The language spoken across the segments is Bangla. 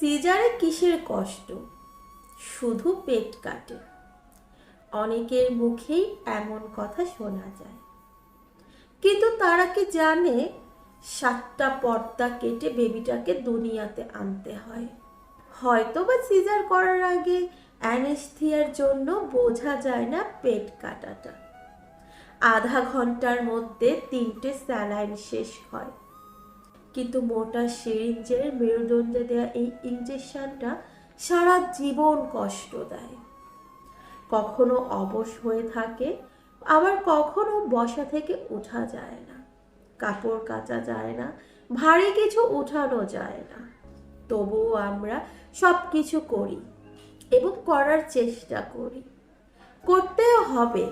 সিজারে কিসের কষ্ট? শুধু পেট কাটে। অনেকের মুখেই এমন কথা শোনা যায়। কিন্তু তারা কি জানে, সাতটা পর্দা কেটে বেবিটাকে দুনিয়াতে আনতে হয়? হয়তো বা সিজার করার আগে অ্যানেস্থিয়ার জন্য বোঝা যায় না পেট কাটাটা। আধা ঘণ্টার মধ্যে তিনটে স্যালাইন শেষ হয়। কিন্তু মোটা সিরিঞ্জের মেরুদণ্ডে দেওয়া এই ইঞ্জেকশনটা সারা জীবন কষ্ট দেয়। কখনো অবশ হয়ে থাকে, আবার কখনো বসা থেকে ওঠা যায় না। কাপড় কাচা যায় না, ভারী কিছু উঠানো যায় না। তবুও আমরা সব কিছু করি এবং করার চেষ্টা করি। করতেও হবে,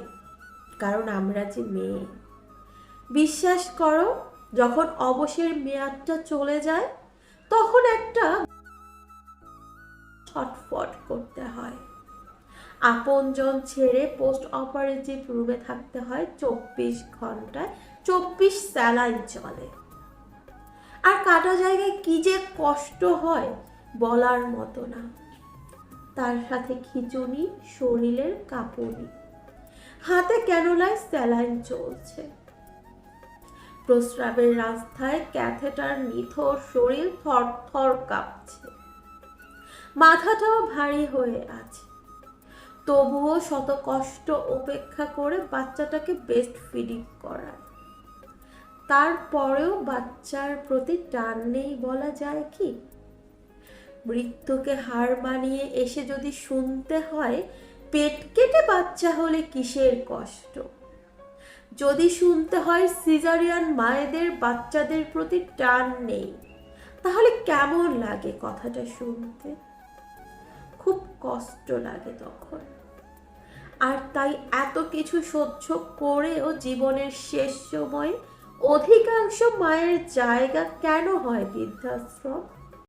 কারণ আমরা যে মেয়ে। বিশ্বাস করো যখন অবসের মেয়াদটা চলে যায়, তখন একটা ছটফট করতে হয়। আপনজন ছেড়ে পোস্ট অপারেটিভ রুমে থাকতে হয় চব্বিশ ঘন্টায় চব্বিশ স্যালাইন চলে। আর কাটা জায়গায় কি যে কষ্ট হয় বলার মতো না। তার সাথে খিচুনি শরীরের কাঁপুনি হাতে ক্যানোলায় স্যালাইন চলছে। প্রস্রাবের রাস্তায় ক্যাথেটার নিথর শরীর থরথর কাঁপছে। মাথাটাও ভারী হয়ে আছে। তবুও শত কষ্ট উপেক্ষা করে বাচ্চাটাকে বেস্ট ফিডিং করার তারপরেও বাচ্চার প্রতি টান নেই বলা যায় কি? মৃত্যুকে হার মানিয়ে এসে যদি শুনতে হয়, পেট কেটে বাচ্চা হলে কিসের কষ্ট? যদি শুনতে হয় সিজারিয়ান মায়েদের বাচ্চাদের প্রতি টান নেই, তাহলে কেমন লাগে কথাটা শুনতে? খুব কষ্ট লাগে তখন। আর তাই এত কিছু সহ্য করেও জীবনের শেষ সময়ে অধিকাংশ মায়ের জায়গা কেন হয় বৃদ্ধাশ্রম?